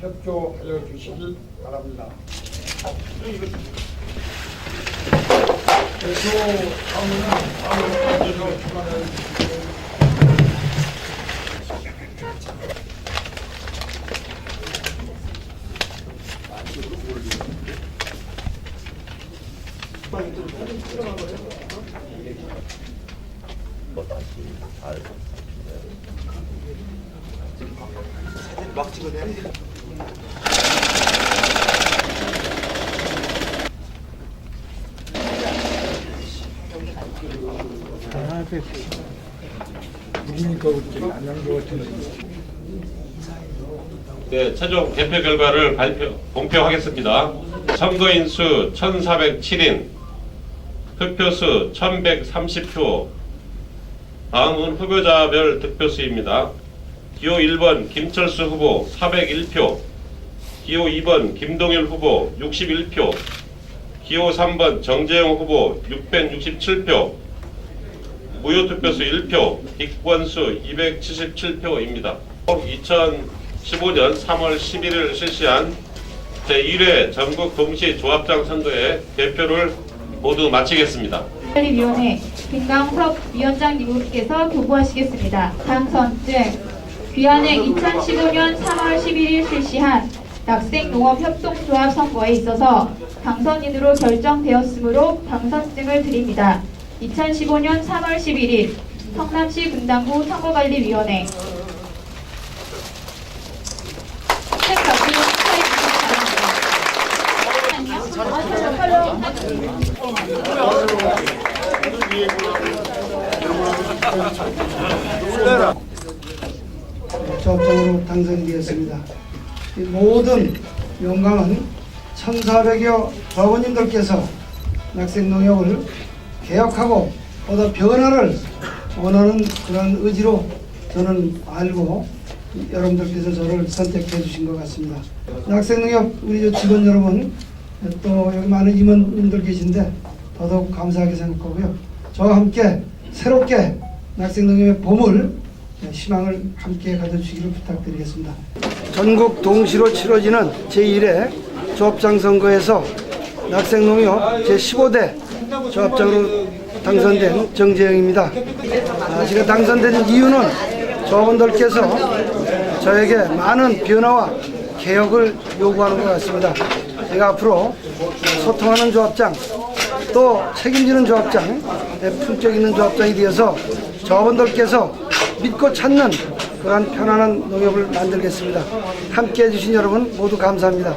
협조하여 주시길 바랍니다. 대표 사무는 다음으로 주관하 네. 누굽니까 그때 안양조 같은 네, 최종 개표 결과를 발표, 공표하겠습니다. 선거인 수 1,407인, 득표수 1,130표. 다음은 후보자별 득표수입니다. 기호 1번 김철수 후보 401표, 기호 2번 김동일 후보 61표, 기호 3번 정재영 후보 667표, 무효 투표수 1표, 빅권수 277표입니다. 2015년 3월 11일 실시한 제1회 전국 동시 조합장 선거의 개표를 모두 마치겠습니다. 관리위원회 김강석 위원장님께서 교부하시겠습니다. 당선증 귀한행 2015년 3월 11일 실시한 낙생농업협동조합 선거에 있어서 당선인으로 결정되었으므로 당선증을 드립니다. 2015년 3월 11일 성남시 분당구 선거관리위원회 책 박수로 축하해 주시기 조합장으로 당선되었습니다. 이 모든 영광은 1,400여 조합원님들께서 낙생농협을 개혁하고 보다 변화를 원하는 그런 의지로 저는 알고 여러분들께서 저를 선택해 주신 것 같습니다. 낙생농협 우리 저 직원 여러분 또 여기 많은 임원님들 계신데 더더욱 감사하게 생각하고요. 저와 함께 새롭게 낙생농협의 봄을 희망을 함께 가져주시기를 부탁드리겠습니다. 전국 동시로 치러지는 제1회 조합장 선거에서 낙생농협 제15대 조합장으로 당선된 정재영입니다. 아, 제가 당선된 이유는 조합원들께서 저에게 많은 변화와 개혁을 요구하는 것 같습니다. 제가 앞으로 소통하는 조합장, 또 책임지는 조합장, 네, 품격 있는 조합장이 되어서 조합원들께서 믿고 찾는 그러한 편안한 농협을 만들겠습니다. 함께 해주신 여러분 모두 감사합니다.